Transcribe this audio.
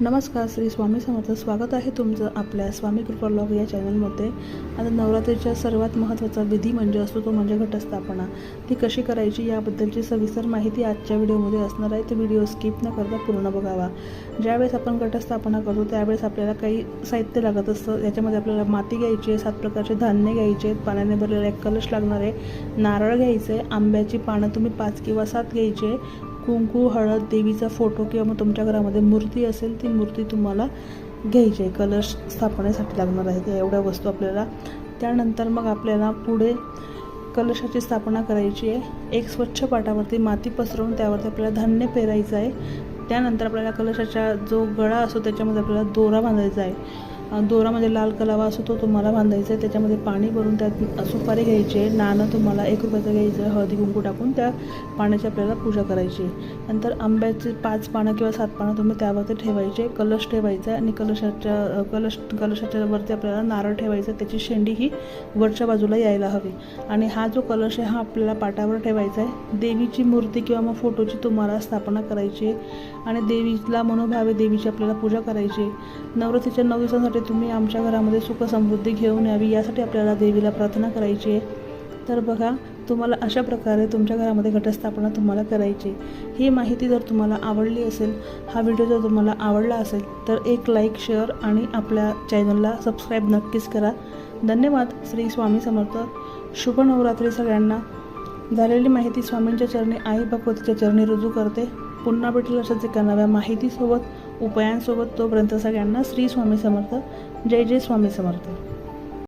नमस्कार श्री स्वामी समर्थ. स्वागत आहे तुमचं आपल्या स्वामी कृपा लॉग या चॅनलमध्ये. आता नवरात्रीच्या सर्वात महत्त्वाचा विधी म्हणजे असतो तो म्हणजे घटस्थापना. ती कशी करायची याबद्दलची सविस्तर माहिती आजच्या व्हिडिओमध्ये असणार आहे. तो व्हिडिओ स्किप न करता पूर्ण बघावा. ज्यावेळेस आपण घटस्थापना करतो त्यावेळेस आपल्याला काही साहित्य लागत असतं. याच्यामध्ये आपल्याला माती घ्यायची आहे सात प्रकारचे धान्य घ्यायचे आहेत पाण्याने भरलेला एक कलश लागणार आहे. नारळ घ्यायचं आहे आंब्याची पानं तुम्ही पाच किंवा सात घ्यायचे कुंकू हळद देवीचा फोटो किंवा मग तुमच्या घरामध्ये मूर्ती असेल ती मूर्ती तुम्हाला घ्यायची आहे. कलश स्थापनेसाठी लागणार आहे. त्या एवढ्या वस्तू आपल्याला त्यानंतर मग आपल्याला पुढे कलशाची स्थापना करायची आहे. एक स्वच्छ पाटावरती माती पसरवून त्यावरती आपल्याला धान्य पेरायचं आहे. त्यानंतर आपल्याला कलशाचा जो गळा असतो त्याच्यामध्ये आपल्याला दोरा बांधायचा आहे. दोरामध्ये लाल कलावा असतो तो तुम्हाला बांधायचा आहे. त्याच्यामध्ये पाणी भरून त्यात सुपारी घ्यायची आहे नाणं तुम्हाला एक रुपयाचं घ्यायचं आहे हळदी कुंकू टाकून त्या पाण्याची आपल्याला पूजा करायची. नंतर आंब्याचे पाच पानं किंवा सात पानं तुम्ही त्यावरती ठेवायचे कलश ठेवायचा आहे आणि कलशाच्या कलश कलशाच्या वरती आपल्याला नारळ ठेवायचं आहे. त्याची शेंडी ही वरच्या बाजूला यायला हवी. आणि हा जो कलश आहे हा आपल्याला पाटावर ठेवायचा आहे. देवीची मूर्ती किंवा मग फोटोची तुम्हाला स्थापना करायची आहे. आणि देवीला मनोभावे देवीची आपल्याला पूजा करायची आहे. नवरात्रीच्या नऊ दिवसांसाठी तुम्ही आमच्या घरामध्ये सुख समृद्धी घेऊन यावी यासाठी आपल्याला देवीला प्रार्थना करायची आहे. तर बघा तुम्हाला अशा प्रकारे तुमच्या घरामध्ये घटस्थापना तुम्हाला करायची आहे. ही माहिती जर तुम्हाला आवडली असेल हा व्हिडिओ जर तुम्हाला आवडला असेल तर एक लाईक शेअर आणि आपल्या चॅनलला सबस्क्राईब नक्कीच करा. धन्यवाद. श्री स्वामी समर्थ. शुभ नवरात्री सगळ्यांना. झालेली माहिती स्वामींच्या चरणी आई भगवतीच्या चरणी रुजू करते. पुन्हा भेटेल अशाच एका नव्या माहितीसोबत उपायांसोबत तोपर्यंत सगळ्यांना श्री स्वामी समर्थ. जय जय स्वामी समर्थ.